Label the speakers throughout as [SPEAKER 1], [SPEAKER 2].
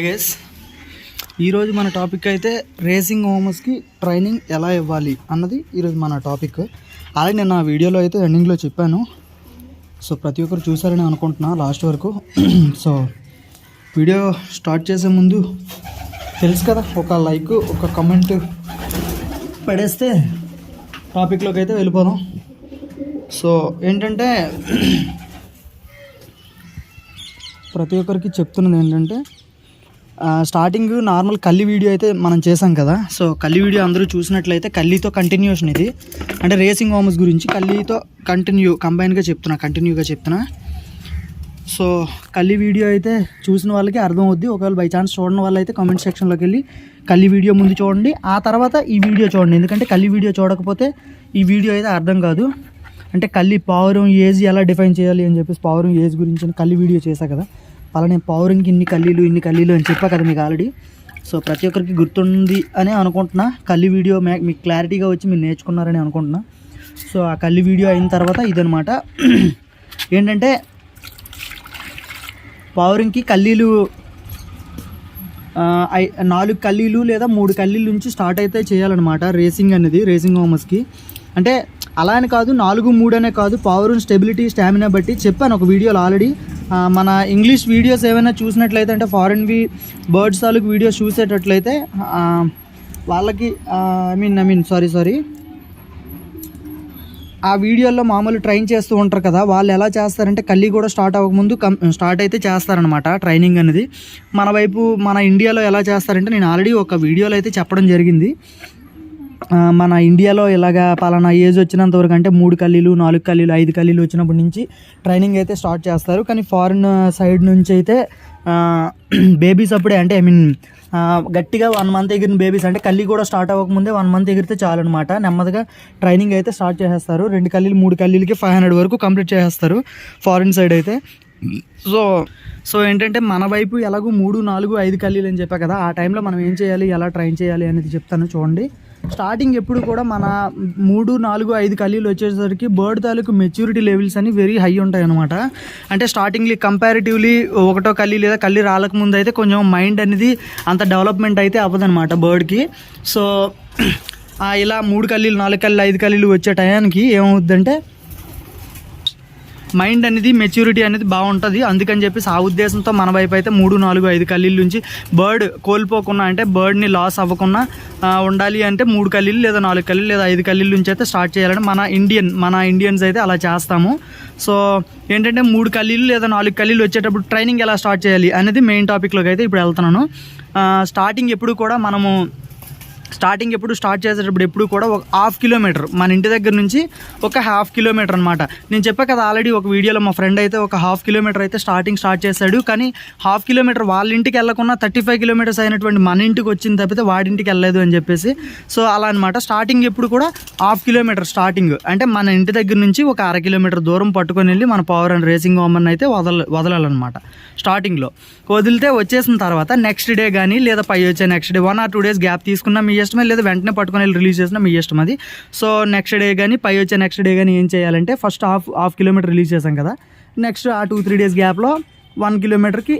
[SPEAKER 1] Hi guys ఈరోజు మన topic అయితే రేసింగ్ హోమస్కి ట్రైనింగ్ ఎలా ఇవ్వాలి అన్నది ఈరోజు మన టాపిక్ అలాగే నేను ఆ వీడియోలో అయితే ఎండింగ్లో చెప్పాను. సో ప్రతి ఒక్కరు చూసారని అనుకుంటున్నా లాస్ట్ వరకు. సో వీడియో స్టార్ట్ చేసే ముందు తెలుసు కదా ఒక లైక్ ఒక కమెంట్ పడేస్తే టాపిక్లోకి అయితే వెళ్ళిపోదాం. సో ఏంటంటే ప్రతి ఒక్కరికి చెప్తున్నది ఏంటంటే స్టార్టింగ్ నార్మల్ కల్లి వీడియో అయితే మనం చేసాం కదా. సో కల్లి వీడియో అందరూ చూసినట్లయితే కళ్ళీతో కంటిన్యూషన్ ఇది. అంటే రేసింగ్ హోమస్ గురించి కళ్ళీతో కంటిన్యూ కంబైన్గా చెప్తున్నా కంటిన్యూగా చెప్తున్నా. సో కల్లి వీడియో అయితే చూసిన వాళ్ళకి అర్థం అవుద్ది. ఒకవేళ బై ఛాన్స్ చూడని వాళ్ళు అయితే కామెంట్ సెక్షన్లోకి వెళ్ళి కల్లి వీడియో ముందు చూడండి. ఆ తర్వాత ఈ వీడియో చూడండి. ఎందుకంటే కల్లి వీడియో చూడకపోతే ఈ వీడియో అయితే అర్థం కాదు. అంటే కల్లి పౌరం ఏజ్ ఎలా డిఫైన్ చేయాలి అని చెప్పేసి పౌరం ఏజ్ గురించి అని కల్లి వీడియో చేశా కదా. పలానే నేను పౌరంకి ఇన్ని కల్లీలు ఇన్ని కల్లీలు అని చెప్పా కదా మీకు ఆల్రెడీ సో ప్రతి ఒక్కరికి గుర్తుంది అని అనుకుంటున్నా. కల్లి వీడియో మే- మీకు క్లారిటీగా వచ్చి మీరు నేర్చుకున్నారని అనుకుంటున్నా. సో ఆ కల్లి వీడియో అయిన తర్వాత ఇదనమాట ఏంటంటే పౌరింగ్కి కల్లీలు ఐ- నాలుగు కల్లీలు లేదా మూడు కల్లీల నుంచి స్టార్ట్ అయితే చేయాలన్నమాట. రేసింగ్ అనేది రేసింగ్ హోమస్కి అంటే అలా అని కాదు నాలుగు మూడు అనే కాదు పవర్ స్టెబిలిటీ స్టామినా బట్టి చెప్పాను ఒక వీడియోలో ఆల్రెడీ మన ఇంగ్లీష్ వీడియోస్ ఏమైనా చూసినట్లయితే అంటే ఫారెన్వి బర్డ్స్ తాలూకు వీడియోస్ చూసేటట్లయితే వాళ్ళకి I mean I mean sorry sorry ఆ వీడియోలో మామూలు ట్రైన్ చేస్తూ ఉంటారు కదా వాళ్ళు ఎలా చేస్తారంటే కల్లి కూడా స్టార్ట్ అవ్వకముందు కం స్టార్ట్ అయితే చేస్తారనమాట ట్రైనింగ్ అనేది. మన వైపు మన ఇండియాలో ఎలా చేస్తారంటే నేను ఆల్రెడీ ఒక వీడియోలో అయితే చెప్పడం జరిగింది. మన ఇండియాలో ఇలాగా పలానా ఏజ్ వచ్చినంత వరకు అంటే మూడు కల్లీలు నాలుగు కల్లీలు ఐదు కల్లీలు వచ్చినప్పటి నుంచి ట్రైనింగ్ అయితే స్టార్ట్ చేస్తారు. కానీ ఫారిన్ సైడ్ నుంచి అయితే బేబీస్ అప్పుడే అంటే ఐ మీన్ గట్టిగా వన్ మంత్ ఎగిరిన బేబీస్ అంటే కల్లి కూడా స్టార్ట్ అవ్వకముందే వన్ మంత్ ఎగిరితే చాలన్నమాట నెమ్మదిగా ట్రైనింగ్ అయితే స్టార్ట్ చేసేస్తారు. రెండు కల్లీలు మూడు కల్లీలకి ఫైవ్ హండ్రెడ్ వరకు కంప్లీట్ చేసేస్తారు ఫారిన్ సైడ్ అయితే. సో సో ఏంటంటే మన వైపు ఎలాగో మూడు నాలుగు ఐదు కల్లీలు అని చెప్పా కదా ఆ టైంలో మనం ఏం చేయాలి ఎలా ట్రైన్ చేయాలి అనేది చెప్తాను చూడండి. స్టార్టింగ్ ఎప్పుడు కూడా మన మూడు నాలుగు ఐదు కల్లీలు వచ్చేసరికి బర్డ్ తాలూకు మెచ్యూరిటీ లెవెల్స్ అని వెరీ హై ఉంటాయి అనమాట అంటే స్టార్టింగ్లీ కంపారిటివ్లీ ఒకటో కల్లి లేదా కల్లి రాలకముందు అయితే కొంచెం మైండ్ అనేది అంత డెవలప్మెంట్ అయితే అవ్వదనమాట బర్డ్కి. సో ఇలా మూడు కల్లీలు నాలుగు కల్లీలు ఐదు కల్లీలు వచ్చే టయానికి ఏమవుద్దంటే మైండ్ అనేది మెచ్యూరిటీ అనేది బాగుంటుంది. అందుకని చెప్పేసి ఆ ఉద్దేశంతో మన వైపు అయితే మూడు నాలుగు ఐదు కల్లీల నుంచి బర్డ్ కోల్పోకుండా అంటే బర్డ్ని లాస్ అవ్వకుండా ఉండాలి అంటే మూడు కల్లీలు లేదా నాలుగు కల్లీలు లేదా ఐదు కల్లీల నుంచి అయితే స్టార్ట్ చేయాలని మన ఇండియన్ మన ఇండియన్స్ అయితే అలా చేస్తాము. సో ఏంటంటే మూడు కల్లీలు లేదా నాలుగు కల్లీలు వచ్చేటప్పుడు ట్రైనింగ్ ఎలా స్టార్ట్ చేయాలి అనేది మెయిన్ టాపిక్లోకి అయితే ఇప్పుడు వెళ్తున్నాను. స్టార్టింగ్ ఎప్పుడు కూడా మనము స్టార్టింగ్ ఎప్పుడు స్టార్ట్ చేసేటప్పుడు ఎప్పుడు కూడా ఒక హాఫ్ కిలోమీటర్ మన ఇంటి దగ్గర నుంచి ఒక హాఫ్ కిలోమీటర్ అనమాట నేను చెప్పా కదా ఆల్రెడీ ఒక వీడియోలో మా ఫ్రెండ్ అయితే ఒక హాఫ్ కిలోమీటర్ అయితే స్టార్టింగ్ స్టార్ట్ చేశాడు. కానీ హాఫ్ కిలోమీటర్ వాళ్ళ ఇంటికి వెళ్ళకుండా థర్టీ ఫైవ్ కిలోమీటర్స్ అయినటువంటి మన ఇంటికి వచ్చింది తప్పితే వాడింటికి వెళ్ళలేదు అని చెప్పేసి. సో అలా అనమాట స్టార్టింగ్ ఎప్పుడు కూడా హాఫ్ కిలోమీటర్ స్టార్టింగ్. అంటే మన ఇంటి దగ్గర నుంచి ఒక అర కిలోమీటర్ దూరం పట్టుకొని వెళ్ళి మన పవర్ అండ్ రేసింగ్ హోమన్ అయితే వదల వదలాలన్నమాట స్టార్టింగ్లో. వదిలితే వచ్చేసిన తర్వాత నెక్స్ట్ డే కానీ లేదా పై వచ్చే next day one or two days gap తీసుకున్నా మీ ఇష్టమే లేదా వెంటనే పట్టుకొని వెళ్ళి రిలీజ్ చేసినా మీ ఇష్టం అది. సో నెక్స్ట్ డే కానీ పై వచ్చే నెక్స్ట్ డే కానీ ఏం చేయాలంటే first half half kilometre release చేసాం కదా. నెక్స్ట్ ఆ టూ త్రీ డేస్ గ్యాప్లో వన్ కిలోమీటర్కి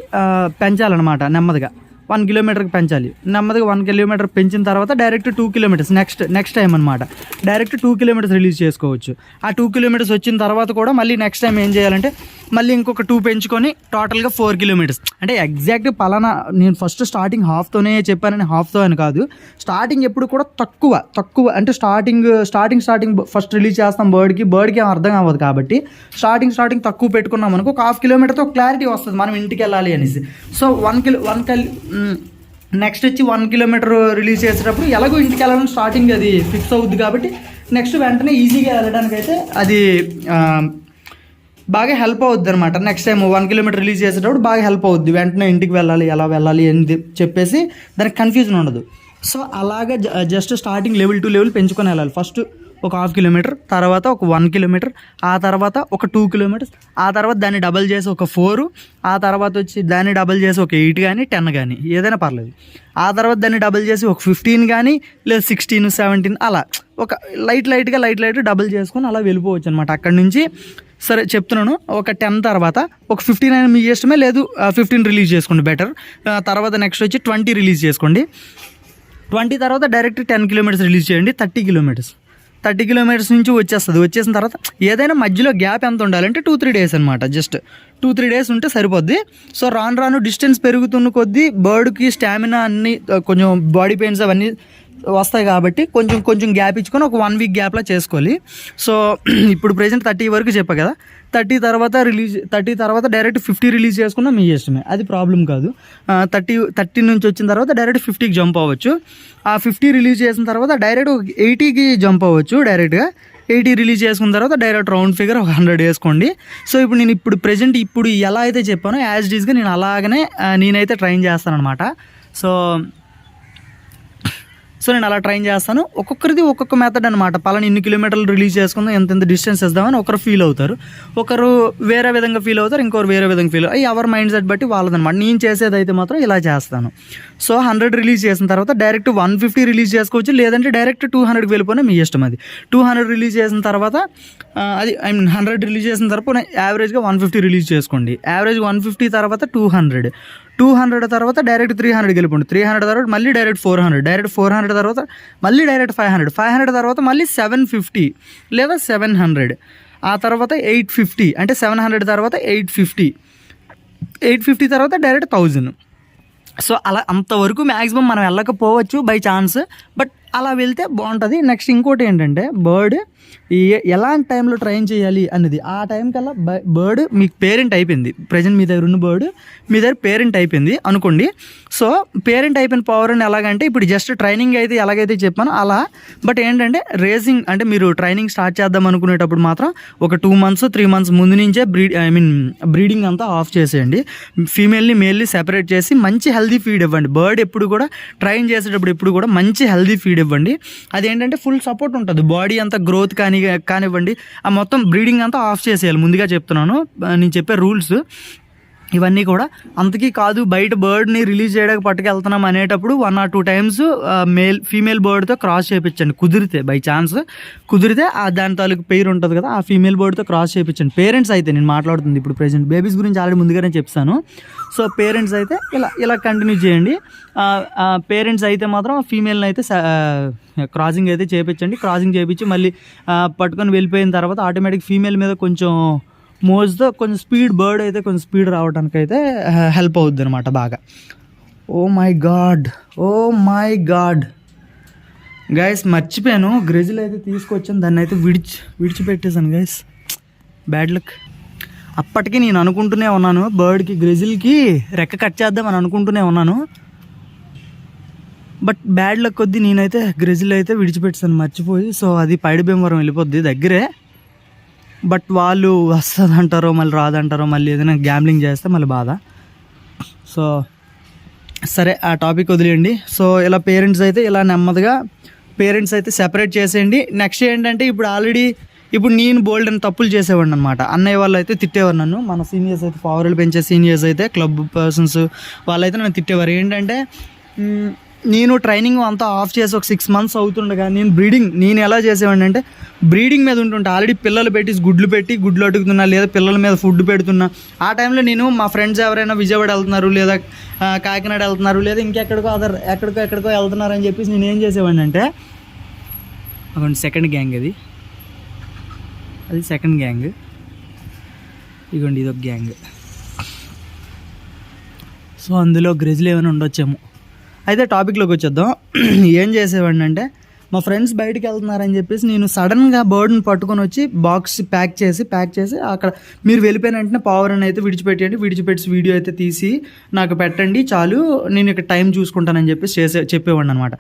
[SPEAKER 1] పెంచాలన్నమాట నెమ్మదిగా. వన్ కిలోమీటర్కి పెంచాలి. నెమ్మదిగా వన్ కిలోమీటర్ పెంచిన తర్వాత direct two kilometres next next time అనమాట డైరెక్ట్ టూ కిలోమీటర్స్ రిలీజ్ చేసుకోవచ్చు. ఆ టూ కిలోమీటర్స్ వచ్చిన తర్వాత కూడా మళ్ళీ నెక్స్ట్ టైం ఏం చేయాలంటే మళ్ళీ ఇంకొక టూ పెంచుకొని టోటల్గా ఫోర్ కిలోమీటర్స్ అంటే ఎగ్జాక్ట్ పలానా నేను ఫస్ట్ స్టార్టింగ్ హాఫ్తోనే చెప్పానని హాఫ్తో అని కాదు. స్టార్టింగ్ ఎప్పుడు కూడా తక్కువ తక్కువ అంటే starting starting starting first release చేస్తాం బర్డ్కి బర్డ్కి ఏం అర్థం అవ్వదు కాబట్టి స్టార్టింగ్ స్టార్టింగ్ తక్కువ పెట్టుకున్నాం అనుకో ఒక హాఫ్ కిలోమీటర్తో క్లారిటీ వస్తుంది మనం ఇంటికి వెళ్ళాలి అనేసి. సో వన్ కిలో వన్ కల్ నెక్స్ట్ వచ్చి వన్ కిలోమీటర్ రిలీజ్ చేసేటప్పుడు ఎలాగో ఇంటికి వెళ్ళడం స్టార్టింగ్ అది ఫిక్స్ అవుద్ది కాబట్టి నెక్స్ట్ వెంటనే ఈజీగా వెళ్ళడానికి అయితే అది బాగా హెల్ప్ అవుద్ది అనమాట next time one kilometre release చేసేటప్పుడు బాగా హెల్ప్ అవుద్ది. వెంటనే ఇంటికి వెళ్ళాలి ఎలా వెళ్ళాలి అని చెప్పేసి దానికి కన్ఫ్యూజన్ ఉండదు. సో అలాగే just starting level to level పెంచుకొని వెళ్ళాలి. ఫస్ట్ ఒక హాఫ్ కిలోమీటర్ తర్వాత ఒక వన్ కిలోమీటర్ ఆ తర్వాత ఒక టూ కిలోమీటర్స్ ఆ తర్వాత దాన్ని డబల్ చేసి ఒక ఫోరు ఆ తర్వాత వచ్చి దాన్ని డబల్ చేసి ఒక ఎయిట్ కానీ టెన్ కానీ ఏదైనా పర్లేదు. ఆ తర్వాత దాన్ని డబల్ చేసి ఒక ఫిఫ్టీన్ కానీ లేదా సిక్స్టీన్ సెవెంటీన్ అలా ఒక లైట్ లైట్గా లైట్ లైట్ డబుల్ చేసుకొని అలా వెళ్ళిపోవచ్చు అనమాట అక్కడ నుంచి సరే చెప్తున్నాను ఒక టెన్ తర్వాత ఒక ఫిఫ్టీన్ అయినా మీ ఇష్టమే లేదు ఫిఫ్టీన్ రిలీజ్ చేసుకోండి బెటర్. తర్వాత నెక్స్ట్ వచ్చి ట్వంటీ రిలీజ్ చేసుకోండి. ట్వంటీ తర్వాత డైరెక్ట్ టెన్ కిలోమీటర్స్ రిలీజ్ చేయండి థర్టీ కిలోమీటర్స్. థర్టీ కిలోమీటర్స్ నుంచి వచ్చేస్తుంది. వచ్చేసిన తర్వాత ఏదైనా మధ్యలో గ్యాప్ ఎంత ఉండాలంటే టూ త్రీ డేస్ అనమాట జస్ట్ టూ త్రీ డేస్ ఉంటే సరిపోద్ది. సో రాను రాను డిస్టెన్స్ పెరుగుతున్న కొద్దీ బర్డ్కి స్టామినా అన్నీ కొంచెం బాడీ పెయిన్స్ అవన్నీ వస్తాయి కాబట్టి కొంచెం కొంచెం గ్యాప్ ఇచ్చుకొని ఒక వన్ వీక్ గ్యాప్లా చేసుకోవాలి. సో ఇప్పుడు ప్రజెంట్ థర్టీ వరకు చెప్పా కదా థర్టీ తర్వాత రిలీజ్ థర్టీ తర్వాత డైరెక్ట్ ఫిఫ్టీ రిలీజ్ చేసుకున్నా మీ ఇష్టమే అది ప్రాబ్లం కాదు. థర్టీ థర్టీ నుంచి వచ్చిన తర్వాత డైరెక్ట్ ఫిఫ్టీకి జంప్ అవ్వచ్చు. ఆ ఫిఫ్టీ రిలీజ్ చేసిన తర్వాత డైరెక్ట్ ఎయిటీకి జంప్ అవ్వచ్చు డైరెక్ట్గా. ఎయిటీ రిలీజ్ చేసుకున్న తర్వాత డైరెక్ట్ రౌండ్ ఫిగర్ ఒక హండ్రెడ్ వేసుకోండి. సో ఇప్పుడు నేను ఇప్పుడు ప్రజెంట్ ఇప్పుడు ఎలా అయితే చెప్పానో యాజ్ డీస్గా నేను అలాగనే నేనైతే ట్రైన్ చేస్తాను అనమాట సో సో నేను అలా ట్రైన్ చేస్తాను. ఒక్కొక్కరిది ఒక్కొక్క మెథడ్ అనమాట పలాని ఇన్ని కిలోమీటర్లు రిలీజ్ చేసుకుందాం ఎంత ఎంత డిస్టెన్స్ ఇద్దామని ఒకరు ఫీల్ అవుతారు. ఒకరు వేరే విధంగా ఫీల్ అవుతారు ఇంకొకరు వేరే విధంగా ఫీల్ అయ్యి ఎవరి మైండ్ సెట్ బట్టి వాళ్ళదనమాట నేను చేసేది అయితే మాత్రం ఇలా చేస్తాను. సో హండ్రెడ్ రిలీజ్ చేసిన తర్వాత డైరెక్ట్ వన్ ఫిఫ్టీ రిలీజ్ చేసుకోవచ్చు లేదంటే డైరెక్ట్ టూ హండ్రెడ్కి వెళ్ళిపోయినా మీ ఇష్టం అది. టూ హండ్రెడ్ రిలీజ్ చేసిన తర్వాత అది ఐ మీన్ హండ్రెడ్ రిలీజ్ చేసిన తర్వాత యావరేజ్గా వన్ ఫిఫ్టీ రిలీజ్ చేసుకోండి. యావరేజ్ వన్ ఫిఫ్టీ తర్వాత టూ హండ్రెడ్ టూ హండ్రెడ్ తర్వాత డైరెక్ట్ త్రీ హండ్రెడ్కి గెలుపుండు. త్రీ హండ్రెడ్ తర్వాత మళ్ళీ direct four hundred. Direct four hundred తర్వాత మళ్ళీ direct five hundred. Five hundred తర్వాత మళ్ళీ సెవెన్ ఫిఫ్టీ లేదా సెవెన్ హండ్రెడ్. ఆ తర్వాత ఎయిట్ ఫిఫ్టీ అంటే సెవెన్ హండ్రెడ్ తర్వాత ఎయిట్ ఫిఫ్టీ. ఎయిట్ ఫిఫ్టీ తర్వాత డైరెక్ట్ థౌజండ్. సో అలా అంతవరకు మ్యాక్సిమం మనం వెళ్ళకపోవచ్చు బై ఛాన్స్. బట్ అలా వెళ్తే బాగుంటుంది. నెక్స్ట్ ఇంకోటి ఏంటంటే బర్డ్ ఎలాంటి టైంలో ట్రైన్ చేయాలి అన్నది. ఆ టైం కల్లా బర్డ్ మీకు పేరెంట్ అయిపోయింది. ప్రజెంట్ మీ దగ్గర ఉన్న బర్డ్ మీ దగ్గర పేరెంట్ అయిపోయింది అనుకోండి. సో పేరెంట్ అయిపోయిన పవర్ అని ఎలాగంటే ఇప్పుడు జస్ట్ ట్రైనింగ్ అయితే ఎలాగైతే చెప్పానో అలా. బట్ ఏంటంటే రేసింగ్ అంటే మీరు ట్రైనింగ్ స్టార్ట్ చేద్దాం అనుకునేటప్పుడు మాత్రం ఒక టూ మంత్స్ త్రీ మంత్స్ ముందు నుంచే బ్రీడ్ ఐ మీన్ బ్రీడింగ్ అంతా ఆఫ్ చేసేయండి. ఫీమేల్ని మేల్ని సెపరేట్ చేసి మంచి హెల్దీ ఫీడ్ ఇవ్వండి. బర్డ్ ఎప్పుడు కూడా ట్రైన్ చేసేటప్పుడు ఎప్పుడు కూడా మంచి హెల్దీ ఫీడ్ ఇవ్వండి. అదేంటంటే ఫుల్ సపోర్ట్ ఉంటుంది. బాడీ అంతా గ్రోత్ కానీ కానివ్వండి. ఆ మొత్తం బ్రీడింగ్ అంతా ఆఫ్ చేసేయాలి. ముందుగా చెప్తున్నాను. నేను చెప్పే రూల్స్ ఇవన్నీ కూడా. అంతకీ కాదు బయట బర్డ్ని రిలీజ్ చేయడానికి పట్టుకెళ్తున్నాం అనేటప్పుడు one or two times male female బర్డ్తో cross చేయించండి కుదిరితే బై ఛాన్స్ కుదిరితే ఆ దాని తాలూకు పేరు ఉంటుంది కదా ఆ ఫీమేల్ బర్డ్తో క్రాస్ చేయించండి పేరెంట్స్ అయితే నేను మాట్లాడుతుంది ఇప్పుడు ప్రెసెంట్ బేబీస్ గురించి ఆల్రెడీ ముందుగానే చెప్తాను. సో పేరెంట్స్ అయితే ఇలా ఇలా కంటిన్యూ చేయండి. పేరెంట్స్ అయితే మాత్రం ఫీమేల్ని అయితే క్రాసింగ్ అయితే చేయించండి క్రాసింగ్ చేయించి మళ్ళీ పట్టుకొని వెళ్ళిపోయిన తర్వాత ఆటోమేటిక్ ఫీమేల్ మీద కొంచెం మోజ్తో కొంచెం స్పీడ్ బర్డ్ అయితే కొంచెం స్పీడ్ రావడానికి అయితే హెల్ప్ అవుద్ది అనమాట బాగా. ఓ my God oh my God. Guys మర్చిపోయాను. గ్రెజిల్ అయితే తీసుకొచ్చాను. దాన్ని అయితే విడిచి విడిచిపెట్టేశాను గైస్ బ్యాడ్ లక్ అప్పటికి నేను అనుకుంటూనే ఉన్నాను బర్డ్కి గ్రెజిల్కి రెక్క కట్ చేద్దామని అనుకుంటూనే ఉన్నాను. బట్ బ్యాడ్ లక్ కొద్దీ నేనైతే గ్రెజిల్ అయితే విడిచిపెట్టాను మర్చిపోయి. సో అది పైడి భీమవరం వెళ్ళిపోద్ది దగ్గరే. బట్ వాళ్ళు వస్తుంది అంటారో మళ్ళీ రాదంటారో మళ్ళీ ఏదైనా గ్యాంబ్లింగ్ చేస్తే మళ్ళీ బాధ. సో సరే ఆ టాపిక్ వదిలేయండి. సో ఇలా పేరెంట్స్ అయితే ఇలా నెమ్మదిగా పేరెంట్స్ అయితే సెపరేట్ చేసేయండి. నెక్స్ట్ ఏంటంటే ఇప్పుడు ఆల్రెడీ ఇప్పుడు నేను బోల్డ్ అని తప్పులు చేసేవాడిని అనమాట అన్నయ్య వాళ్ళు అయితే తిట్టేవారు నన్ను. మన సీనియర్స్ అయితే పవర్లు పెంచే సీనియర్స్ అయితే క్లబ్ పర్సన్స్ వాళ్ళైతే నన్ను తిట్టేవారు. ఏంటంటే నేను ట్రైనింగ్ అంతా ఆఫ్ చేసి ఒక సిక్స్ మంత్స్ అవుతుండగా నేను బ్రీడింగ్ నేను ఎలా చేసేవాడిని అంటే బ్రీడింగ్ మీద ఉంటుంటే. ఆల్రెడీ పిల్లలు పెట్టి గుడ్లు పెట్టి గుడ్లు అడుగుతున్నా లేదా పిల్లల మీద ఫుడ్ పెడుతున్నా. ఆ టైంలో నేను మా ఫ్రెండ్స్ ఎవరైనా విజయవాడ వెళ్తున్నారు లేదా కాకినాడ వెళ్తున్నారు లేదా ఇంకెక్కడికో అదర్ ఎక్కడికో ఎక్కడికో వెళ్తున్నారు అని చెప్పేసి నేను ఏం చేసేవాడిని అంటే అక్కడ సెకండ్ గ్యాంగ్ అది. అది సెకండ్ గ్యాంగ్ ఇదిగోండి ఇది ఒక గ్యాంగ్ సో అందులో గ్రెజ్లు ఏమైనా ఉండొచ్చేమో. అయితే టాపిక్లోకి వచ్చేద్దాం. ఏం చేసేవాడిని అంటే మా ఫ్రెండ్స్ బయటికి వెళ్తున్నారని చెప్పేసి నేను సడన్గా బర్డ్ని పట్టుకొని వచ్చి బాక్స్ ప్యాక్ చేసి ప్యాక్ చేసి అక్కడ మీరు వెళ్ళిపోయిన వెంటనే పవర్ అని అయితే విడిచిపెట్టండి విడిచిపెట్టి వీడియో అయితే తీసి నాకు పెట్టండి చాలు నేను ఇక్కడ టైం చూసుకుంటానని చెప్పేసి చేసే చెప్పేవాడిని అనమాట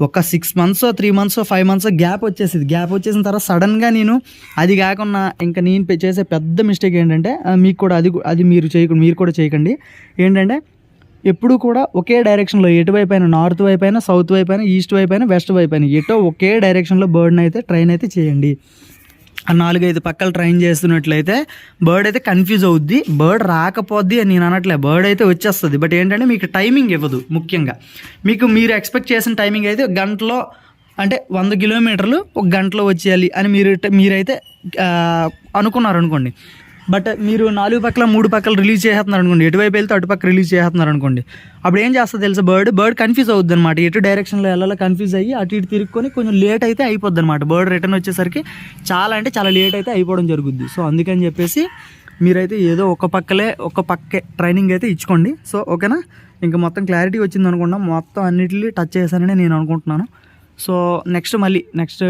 [SPEAKER 1] ఒక six months three months five months gap వచ్చేసింది. గ్యాప్ వచ్చేసిన తర్వాత సడన్గా నేను అది కాకుండా ఇంకా నేను చేసే పెద్ద మిస్టేక్ ఏంటంటే మీకు కూడా అది అది మీరు చేయకుండా మీరు కూడా చేయకండి. ఏంటంటే ఎప్పుడు కూడా ఒకే డైరెక్షన్లో ఎటువైపు అయినా నార్త్ వైపు అయినా సౌత్ వైపు అయినా ఈస్ట్ వైపు అయినా వెస్ట్ వైపు అయినా ఎటో ఒకే డైరెక్షన్లో బర్డ్ని అయితే ట్రైన్ అయితే చేయండి. ఆ నాలుగైదు పక్కలు ట్రైన్ చేస్తున్నట్లయితే బర్డ్ అయితే కన్ఫ్యూజ్ అవుద్ది. బర్డ్ రాకపోద్ది అని నేను అనట్లే. బర్డ్ అయితే వచ్చేస్తుంది. బట్ ఏంటంటే మీకు టైమింగ్ ఇవ్వదు ముఖ్యంగా. మీకు మీరు ఎక్స్పెక్ట్ చేసిన టైమింగ్ అయితే గంటలో అంటే వంద కిలోమీటర్లు ఒక గంటలో వచ్చేయాలి అని మీరు మీరైతే అనుకున్నారు అనుకోండి బట్ మీరు నాలుగు పక్కల మూడు పక్కల రిలీజ్ చేస్తున్నారు అనుకోండి. ఎటువైపు వెళ్తే అటుపక్క రిలీజ్ చేస్తున్నారు అనుకోండి. అప్పుడు ఏం చేస్తుంది తెలుసా బర్డ్ బర్డ్ కన్ఫ్యూజ్ అవుద్ది అనమాట ఎటు డైరెక్షన్లో వెళ్ళాలో కన్ఫ్యూజ్ అయ్యి అటు ఇటు తిరుక్కొని కొంచెం లేట్ అయితే అయిపోద్ది అనమాట బర్డ్ రిటర్న్ వచ్చేసరికి చాలా అంటే చాలా లేట్ అయితే అయిపోవడం జరుగుద్ది. సో అందుకని చెప్పేసి మీరైతే ఏదో ఒక పక్కలే ఒక పక్కే ట్రైనింగ్ అయితే ఇచ్చుకోండి. సో ఓకేనా? ఇంకా మొత్తం క్లారిటీ వచ్చింది అనుకున్నా మొత్తం అన్నిటిని టచ్ చేశానని నేను అనుకుంటున్నాను. సో నెక్స్ట్ మళ్ళీ నెక్స్ట్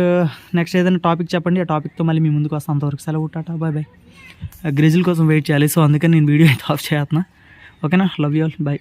[SPEAKER 1] నెక్స్ట్ ఏదైనా టాపిక్ చెప్పండి ఆ టాపిక్తో మళ్ళీ మీ ముందుకు వస్తాను అంతవరకు సెలవు టాటా బాయ్ బాయ్. గ్రిజిల్ కోసం వెయిట్ చేయాలి సో అందుకని నేను వీడియో అయితే ఆఫ్ చేస్తున్నా. ఓకేనా? Love you all bye